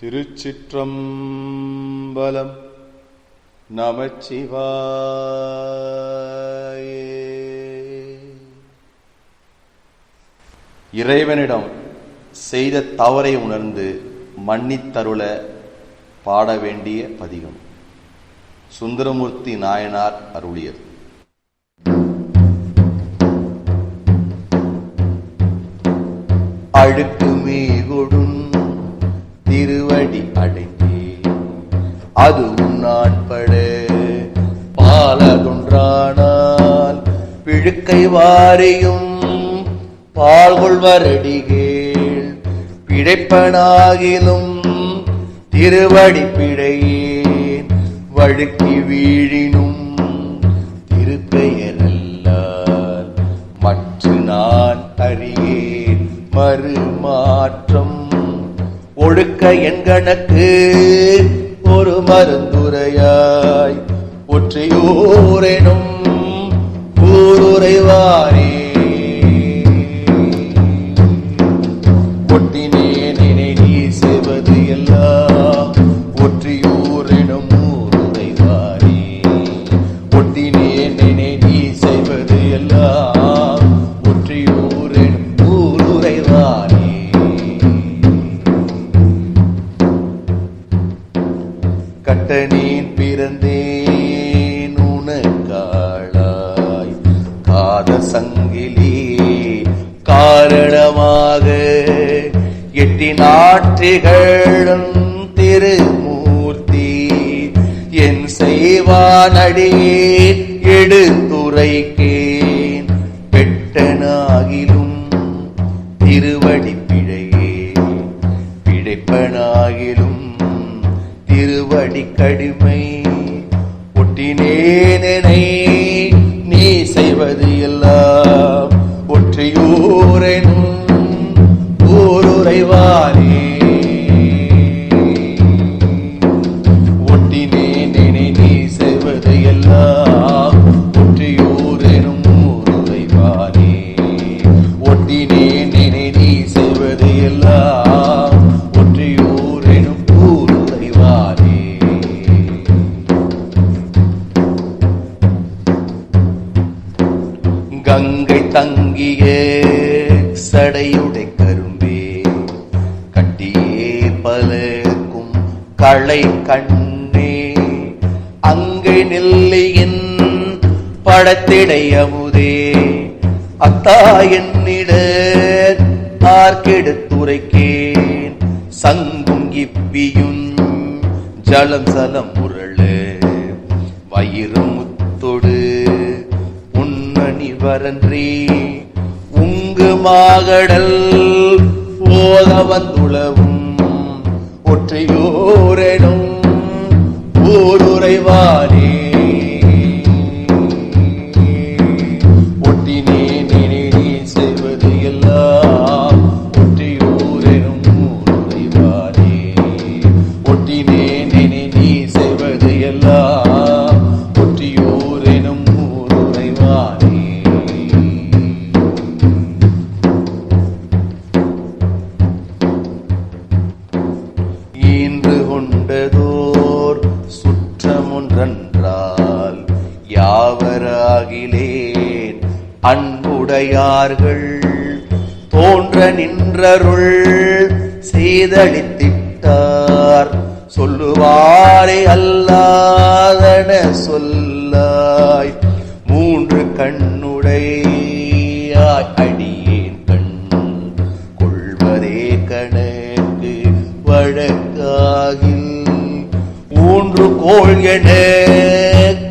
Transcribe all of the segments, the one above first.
திருச்சிற்றம்பலம் நமச்சிவாயே. இறைவனிடம் செய்த தவறை உணர்ந்து மன்னித்தருள பாட வேண்டிய பதிகம். சுந்தரமூர்த்தி நாயனார் அருளியது. அழுக்க அது நான் படு பாலதொன்றானால் பிழுக்கை வாரியும் பால்கொள்வரடிகேள் பிழைப்பனாகிலும் திருவடி பிழையேன். வழுக்கி வீழினும் திருப்பெயரல்லால் மற்ற நான் அறியேன் மறுமாற்றம். ஒழுக்க எண்கணக்கு ஒரு மருந்துரையாய் ஒற்றையோரெனும் செய்வானடியே எடுத்துரைக்கேன். பெட்டனாகிலும் திருவடி பிழையே பிழைப்பனாகிலும் திருவடி கடுமை ஒட்டினேனை நீ செய்வது எல்லாம் ஒற்றையூரெனும் களை கண்ணே அங்கை நில்லையின் படத்திடையமுதே அத்தா என்னிட பார்க்கெடுத்துரைக்கேன் சங்கும் இப்பியும் ஜலம் சலம் முரளு வயிறு முத்தொடு உன்னணி வரன்றி உங்கு மாகடல் போத வந்துளவும். ஒற்றையோரெனும் ஊருரைவாரி அன்புடையார்கள் தோன்ற நின்றருள் செய்தளித்திட்டார். சொல்லுவாரே அல்லாதன சொல்லாய் மூன்று கண்ணுடையாய் அடியேன் கண். கொள்வதே கணக்கு வழக்காகில் மூன்று கோள்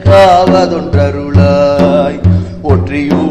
காவதொன்றருளாய் ஒற்றியூரெனும்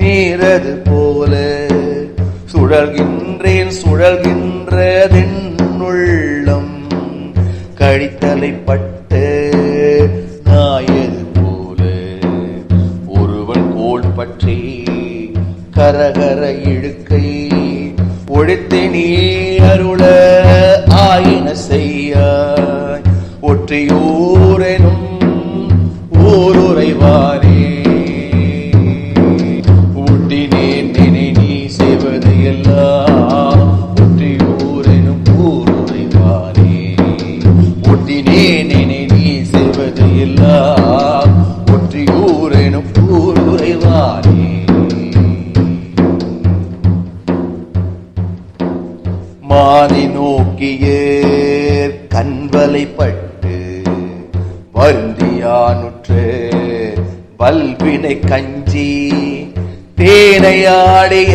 நீரது போல சுழல்கின்றேன் சுழல்கின்றதென்னுள்ளம். கழித்தலை பட்ட நாயது போல ஒருவன் கோல் பற்றி கரகர இழுக்கை ஒழித்து நீ அருள ஆயின செய்யாய். ஒற்றையோரெனும் தேனை கஞ்சி தேனையாடிய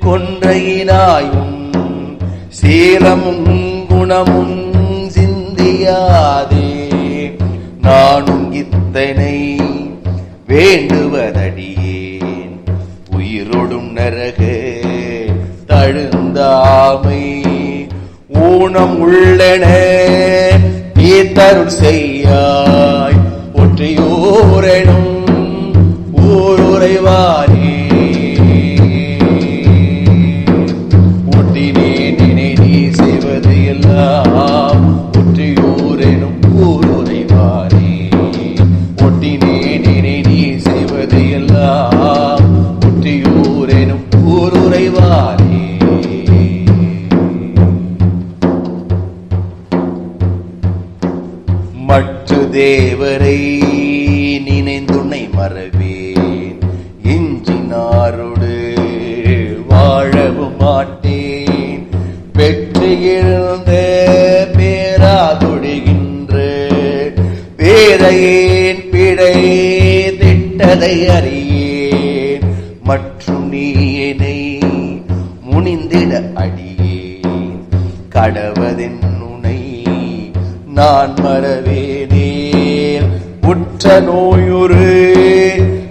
கொன்றையினாயும் சீலமும் குணமும் சிந்தியாதே. நானும் இத்தனை வேண்டுவதடியேன். உயிரொடும் நரக தழுந்தாமை. ஊனம் உள்ளன நீ தருள் செய்யாய் ஒற்றியூரெனும் ஊருரைவாரே மற்ற தேவரை நினைந்துன்னை மறவேன். இஞ்சினாரோடு வாழவும் மாட்டேன். பெற்று எழுந்த பேராதொடுகின்ற பேரையேன் பிழை திட்டதை அறியேன். மற்ற நீ முனிந்திட அடியே. கடவதென் உனை நான் மறவேனே. உற்ற நோயுறு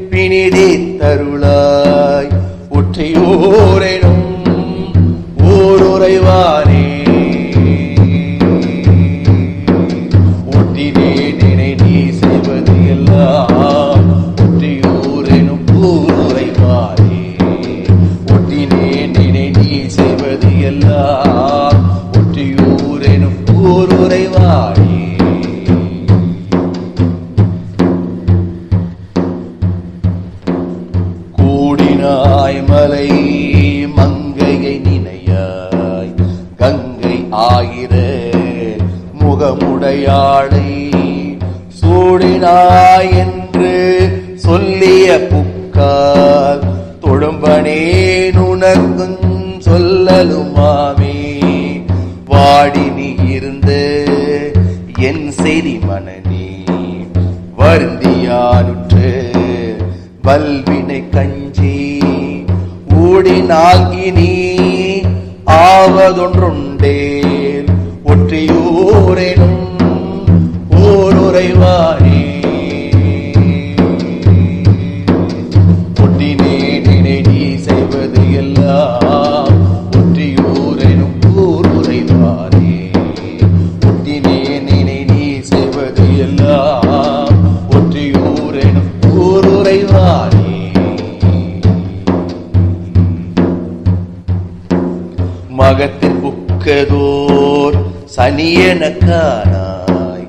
பிணிதே தருளாய் உற்றையோரெனும் ஊருரைவானே சொல்லிய புக்கால் தொழும்பனேன் உனக்கும் சொல்லலுமாமே. வாடி நீ இருந்து என் செய்தி மனநீ. வருந்தியானுற்று வல்வினை கஞ்சி. ஊடினாகினி ஆவதொன்றொண்டேல் புக்கதோர்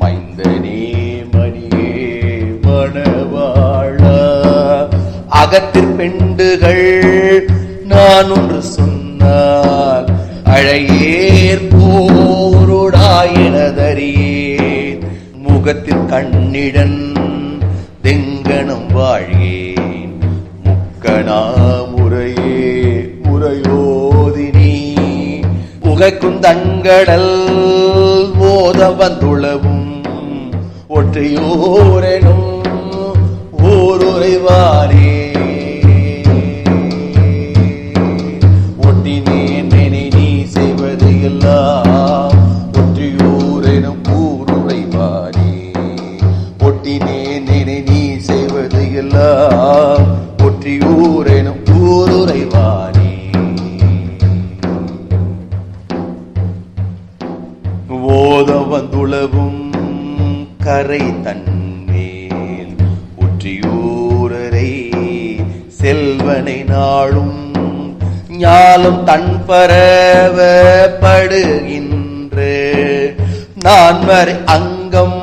மைந்தனே மணியே மணவாழ அகத்தில் பெண்டுகள் நான் ஒன்று சொன்னால் அழையேர் போருடாயனதறியேன். முகத்தில் கண்ணிடன் தெங்கனம் வாழ்கேன் முக்கணா உகைக்கும் தங்கடல் ஓத வந்துளவும் ஒற்றையோரெனும் ஓருரைவாரே பரவப்படுகின்ற. நான்மறை அங்கம்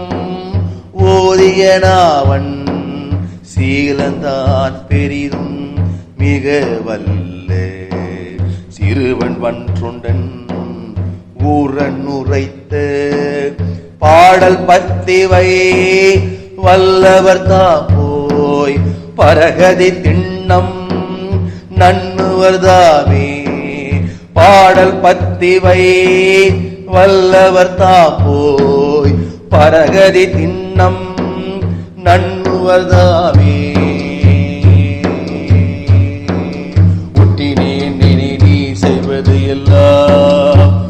ஓதியனாவன் சீலந்தான் பெரிதும் மிக வல்ல சிறுவன் வன்றுண்டன் ஊரன் உரைத்த பாடல் பத்திவை வல்லவர் தாம் போய் பரகதி திண்ணம் நன்னுவர் தாமே. பாடல் பத்திவை. வல்லவர் தாம் போய் பரகதி திண்ணம் நன்னுவர் ஒட்டினேன் நினை நீ செய்வது எல்லாம்